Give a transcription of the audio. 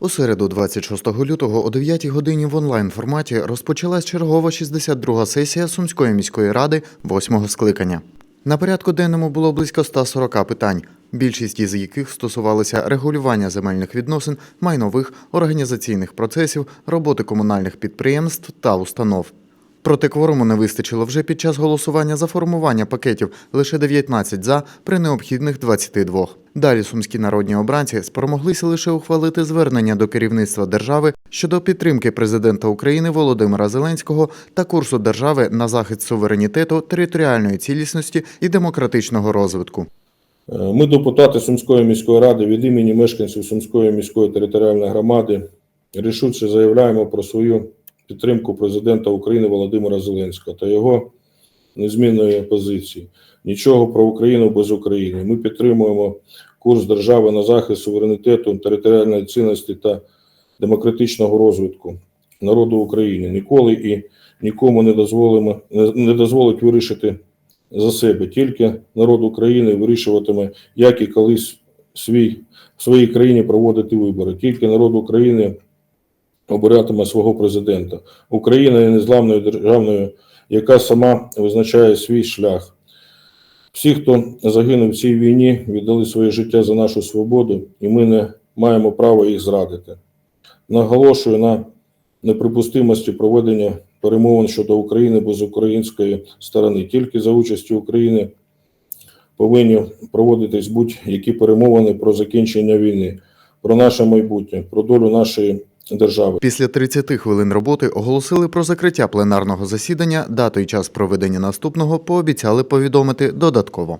У середу, 26 лютого, о 9 годині в онлайн-форматі розпочалась чергова 62-га сесія Сумської міської ради 8-го скликання. На порядку денному було близько 140 питань, більшість із яких стосувалися регулювання земельних відносин, майнових, організаційних процесів, роботи комунальних підприємств та установ. Проте кворуму не вистачило вже під час голосування за формування пакетів лише 19 за при необхідних 22. Далі сумські народні обранці спромоглися лише ухвалити звернення до керівництва держави щодо підтримки президента України Володимира Зеленського та курсу держави на захист суверенітету, територіальної цілісності і демократичного розвитку. Е, Ми, депутати Сумської міської ради, від імені мешканців Сумської міської територіальної громади, рішуче заявляємо про свою підтримку президента України Володимира Зеленського та його незмінної позиції. Нічого про Україну без України. Ми підтримуємо курс держави на захист суверенітету, територіальної цінності та демократичного розвитку народу України. Ніколи і нікому не дозволимо не- дозволить вирішити за себе. Тільки народ України вирішуватиме, як і колись свій, в своїй країні проводити вибори. Тільки народ України обиратиме свого президента. Україна є незламною державною, яка сама визначає свій шлях. Всі, хто загинув в цій війні, віддали своє життя за нашу свободу, і ми не маємо права їх зрадити. Наголошую на неприпустимості проведення перемовин щодо України без української сторони. Тільки за участю України повинні проводитись будь-які перемовини про закінчення війни, про наше майбутнє, про долю нашої держави. Після 30 хвилин роботи оголосили про закриття пленарного засідання. Дату і час проведення наступного пообіцяли повідомити додатково.